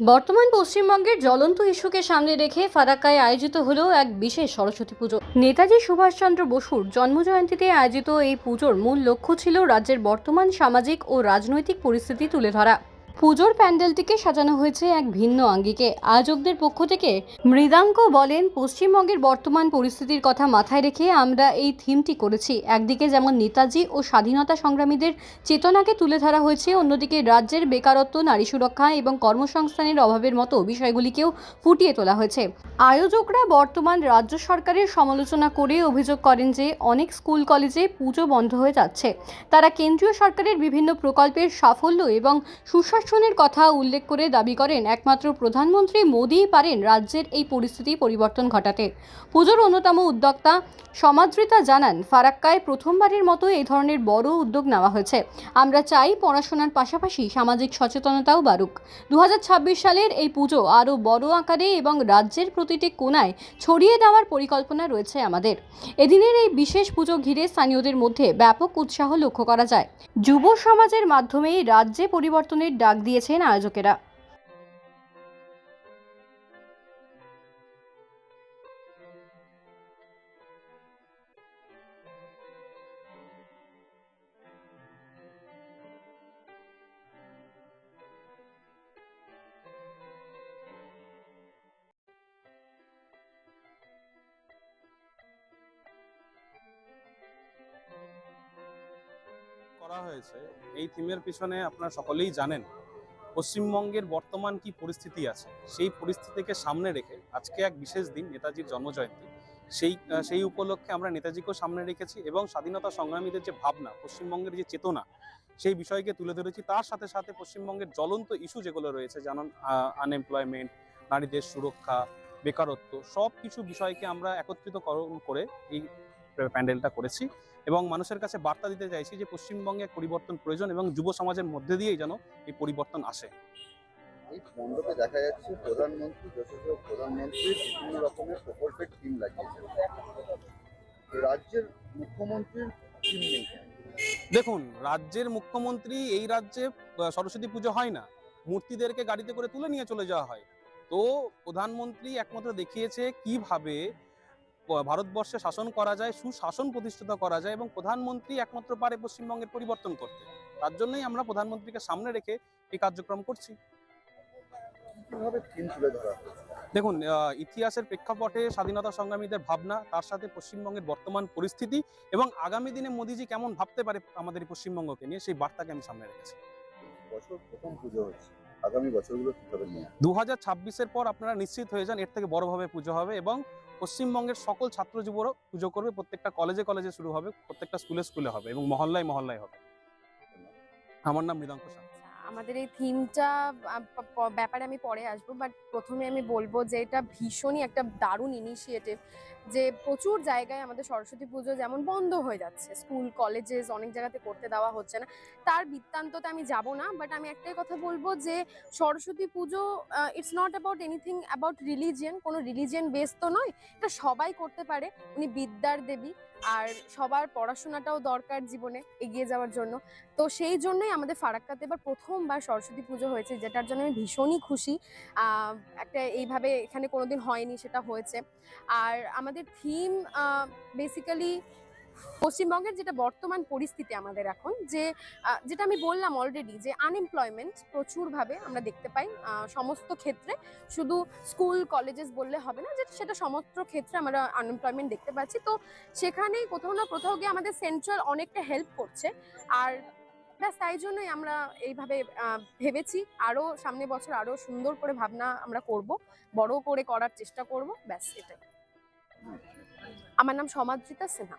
বর্তমান পশ্চিমবঙ্গের জ্বলন্ত ইস্যুকে সামনে রেখে ফারাক্কায় আয়োজিত হল এক বিশেষ সরস্বতী পুজো। নেতাজি সুভাষচন্দ্র বসুর জন্মজয়ন্তীতে আয়োজিত এই পুজোর মূল লক্ষ্য ছিল রাজ্যের বর্তমান সামাজিক ও রাজনৈতিক পরিস্থিতি তুলে ধরা। পুজোর প্যান্ডেলটিকে সাজানো হয়েছে এক ভিন্ন আঙ্গিকে। আয়োজকদের পক্ষ থেকে মৃদাঙ্ক বলেন, পশ্চিমবঙ্গের বর্তমান পরিস্থিতির কথা মাথায় রেখে আমরা এই থিমটি করেছি। একদিকে যেমন নেতাজি ও স্বাধীনতা সংগ্রামীদের চেতনাকে তুলে ধরা হয়েছে, অন্যদিকে রাজ্যের বেকারত্ব, নারী সুরক্ষা এবং কর্মসংস্থানের অভাবের মতো বিষয়গুলিকেও ফুটিয়ে তোলা হয়েছে। আয়োজকরা বর্তমান রাজ্য সরকারের সমালোচনা করে অভিযোগ করেন যে, অনেক স্কুল কলেজে পুজো বন্ধ হয়ে যাচ্ছে। তারা কেন্দ্রীয় সরকারের বিভিন্ন প্রকল্পের সাফল্য এবং সুশাসনের কথা উল্লেখ করে দাবি করেন একমাত্র প্রধানমন্ত্রী মোদিই পারেন রাজ্যের এই পরিস্থিতি পরিবর্তন ঘটাতে। পুজোর অন্যতম উদ্যোক্তা সমাদৃতা জানান, ফারাক্কায় প্রথমবারের মতো এই ধরনের বড় উদ্যোগ নেওয়া হয়েছে। আমরা চাই পড়াশোনার পাশাপাশি সামাজিক সচেতনতাও বাড়ুক। দু সালের এই পুজো আরও বড় আকারে এবং রাজ্যের প্রতিটি কোনায় ছড়িয়ে দেওয়ার পরিকল্পনা রয়েছে আমাদের। এদিনের এই বিশেষ পুজো ঘিরে স্থানীয়দের মধ্যে ব্যাপক উৎসাহ লক্ষ্য করা যায়। যুব সমাজের মাধ্যমে রাজ্যে পরিবর্তনের ডাক দিয়েছেন আয়োজকেরা। করা হয়েছে। এই থিমের পিছনে আপনারা সকলেই জানেন। পশ্চিমবঙ্গের বর্তমান কি পরিস্থিতি আছে? সেই পরিস্থিতিকে সামনে রেখে আজকে এক বিশেষ দিন নেতাজির জন্মজয়ন্তী। সেই সেই উপলক্ষে আমরা নেতাজিকেও সামনে রেখেছি এবং স্বাধীনতা সংগ্রামীদের যে ভাবনা, পশ্চিমবঙ্গের যে চেতনা, সেই বিষয়কে তুলে ধরেছি। তার সাথে সাথে পশ্চিমবঙ্গের জ্বলন্ত ইস্যু যেগুলো রয়েছে, যেমন আনএমপ্লয়মেন্ট নারীদের সুরক্ষা, বেকারত্ব সব কিছু বিষয়কে আমরা একত্রিত করে এই প্যান্ডেলটা করেছি। এবং মানুষের কাছে বার্তা দিতে চাইছি যে পশ্চিমবঙ্গে পরিবর্তন প্রয়োজন এবং যুব সমাজের মধ্যে দিয়েই যেন এই পরিবর্তন আসে। এই মণ্ডপে দেখা যাচ্ছে প্রধানমন্ত্রী যশস্ব প্রধানমন্ত্রী বিভিন্ন রকমের প্রকল্পের টিম লাগিয়েছেন রাজ্যের মুখ্যমন্ত্রীর টিম নেই। দেখুন রাজ্যের মুখ্যমন্ত্রী এই রাজ্যে সরস্বতী পুজো হয় না। মূর্তিদেরকে গাড়িতে করে তুলে নিয়ে চলে যাওয়া হয়। তো প্রধানমন্ত্রী একমাত্র দেখিয়েছে কীভাবে ভারতবর্ষে শাসন করা যায় সুশাসন প্রতিষ্ঠিত করা যায় এবং প্রধানমন্ত্রী একমাত্র পারে পশ্চিমবঙ্গের পরিবর্তন করতে। তার জন্যই আমরা প্রধানমন্ত্রীকে সামনে রেখে এই কার্যক্রম করছি। দেখুন ইতিহাসের প্রেক্ষাপটে স্বাধীনতা সংগ্রামীদের ভাবনা তার সাথে পশ্চিমবঙ্গের বর্তমান পরিস্থিতি এবং আগামী দিনে মোদিজি কেমন ভাবতে পারে আমাদের পশ্চিমবঙ্গকে নিয়ে সেই বার্তাকে আমি সামনে রেখেছি। বছর প্রথম পুজো হচ্ছে। আগামী বছরগুলো দু হাজার ছাব্বিশের পর আপনারা নিশ্চিত হয়ে যান এর থেকে বড়ভাবে পুজো হবে এবং পশ্চিমবঙ্গের সকল ছাত্র যুবরও পুজো করবে, প্রত্যেকটা কলেজে কলেজে শুরু হবে, প্রত্যেকটা স্কুলে স্কুলে হবে এবং মহল্লায় মহল্লায় হবে। আমার নাম মৃদাঙ্ক আমাদের এই থিমটা ব্যাপারে আমি পরে আসব বাট প্রথমে আমি বলব যে এটা ভীষণই একটা দারুণ ইনিশিয়েটিভ যে প্রচুর জায়গায় আমাদের সরস্বতী পুজো যেমন বন্ধ হয়ে যাচ্ছে স্কুল কলেজেস অনেক জায়গাতে করতে দেওয়া হচ্ছে না। তার বৃত্তান্ততে আমি যাব না বাট আমি একটাই কথা বলব যে Saraswati Puja it's not about anything about religion কোনো রিলিজিয়ান বেস তো নয়, এটা সবাই করতে পারে, উনি বিদ্যার দেবী, আর সবার পড়াশোনাটাও দরকার জীবনে এগিয়ে যাওয়ার জন্য। তো সেই জন্যই আমাদের ফারাক্কাতে এবার প্রথমবার সরস্বতী পুজো হয়েছে, যেটার জন্য আমি ভীষণই খুশি। একটা এইভাবে এখানে কোনোদিন হয়নি, সেটা হয়েছে। আর আমাদের থিম বেসিক্যালি পশ্চিমবঙ্গের যেটা বর্তমান পরিস্থিতি আমাদের এখন, যে যেটা আমি বললাম অলরেডি যে আনএমপ্লয়মেন্ট প্রচুরভাবে আমরা দেখতে পাই সমস্ত ক্ষেত্রে। শুধু স্কুল কলেজেস বললে হবে না, যে সেটা সমস্ত ক্ষেত্রে আমরা আনএমপ্লয়মেন্ট দেখতে পাচ্ছি। তো সেখানেই কোথাও না কোথাও গিয়ে আমাদের সেন্ট্রাল অনেকটা হেল্প করছে। আর ব্যাস তাই জন্যই আমরা এইভাবে আহ, ভেবেছি। আরও সামনে বছর আরও সুন্দর করে ভাবনা আমরা করব বড় করে করার চেষ্টা করব ব্যাস এটাই। আমার নাম সমাদ্রিতা সিনহা।